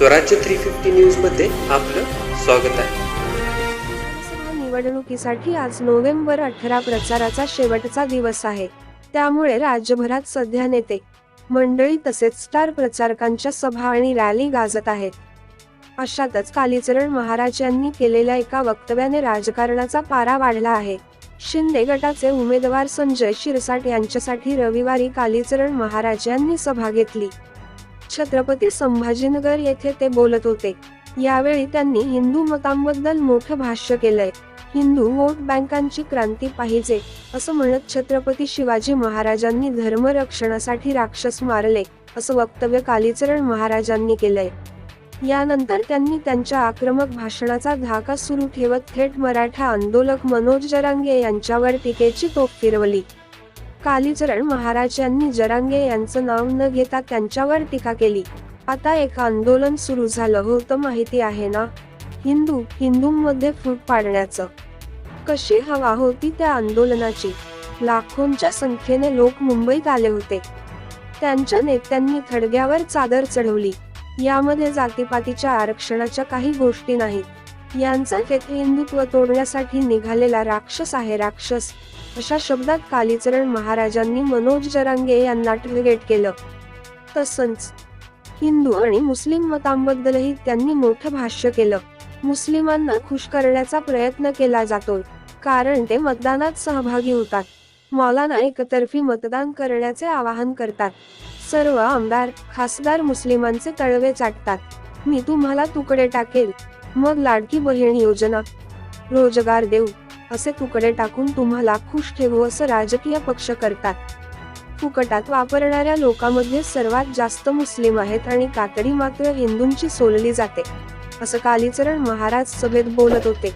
स्वराज्य three fifty न्यूजमध्ये आपलं स्वागत आहे. निवडणुकीसाठी आज नोव्हेंबर अठरा प्रचाराचा शेवटचा दिवस आहे. त्यामुळे राज्यभरात सध्या नेते मंडळी तसेच स्टार प्रचारकांच्या सभा आणि रॅली गाजत आहेत. अशातच कालीचरण महाराज यांनी केलेल्या एका वक्तव्याने राजकारणाचा पारा वाढला आहे. शिंदे गटाचे उमेदवार संजय शिरसाट यांच्यासाठी रविवारी कालीचरण महाराज यांनी सभा घेतली. छत्रपती संभाजीनगर येथे ते बोलत होते. यावेळी त्यांनी हिंदू मतांबद्दल मोठं भाष्य केलंय. हिंदू वोट बँकांची क्रांती पाहिजे असं म्हणत छत्रपती शिवाजी महाराजांनी धर्मरक्षणासाठी राक्षस मारले असं वक्तव्य कालीचरण महाराजांनी केलंय. यानंतर त्यांनी त्यांच्या आक्रमक भाषणाचा धाका सुरू ठेवत थेट मराठा आंदोलक मनोज जरांगे यांच्यावर टीकेची तोफ फिरवली. कालीचरण महाराज यांनी जरांगे यांचं नाव न घेता त्यांच्यावर टीका केली. आता एक आंदोलन सुरू झालं होतं माहिती आहे ना? हिंदू हिंदूंमध्ये फूट पाडण्याचं. कशी हवा होती त्या आंदोलनाची? लाखोंच्या संख्येने लोक मुंबईत आले होते. त्यांच्या नेत्यांनी थडग्यावर चादर चढवली. यामध्ये जातीपातीच्या आरक्षणाच्या काही गोष्टी नाहीत. यांचा तेथे हिंदुत्व तोडण्यासाठी निघालेला राक्षस आहे राक्षस. अशा शब्दात कालीचरण महाराजांनी मनोज जरांगे यांना टार्गेट केलं. तसंच हिंदू आणि मुस्लिम मतांबद्दलही त्यांनी मोठं भाष्य केलं. मुस्लिमांना खुश करण्याचा प्रयत्न केला जातोय. कारण ते मतदानात सहभागी होतात. मौलाना एकतर्फी मतदान करण्याचे आवाहन करतात. सर्व आमदार खासदार मुस्लिमांचे तळवे चाटतात. मी तुम्हाला तुकडे टाकेल. मग लाडकी बहीण योजना. रोजगार देऊ असे तुकडे टाकून तुम्हाला खुश ठेवू असं राजकीय पक्ष करतात. फुकटात वापरणाऱ्या लोकांमध्ये सर्वात जास्त मुस्लिम आहेत आणि कातडी मात्र हिंदूंची सोलली जाते असं कालीचरण महाराज सभेत बोलत होते.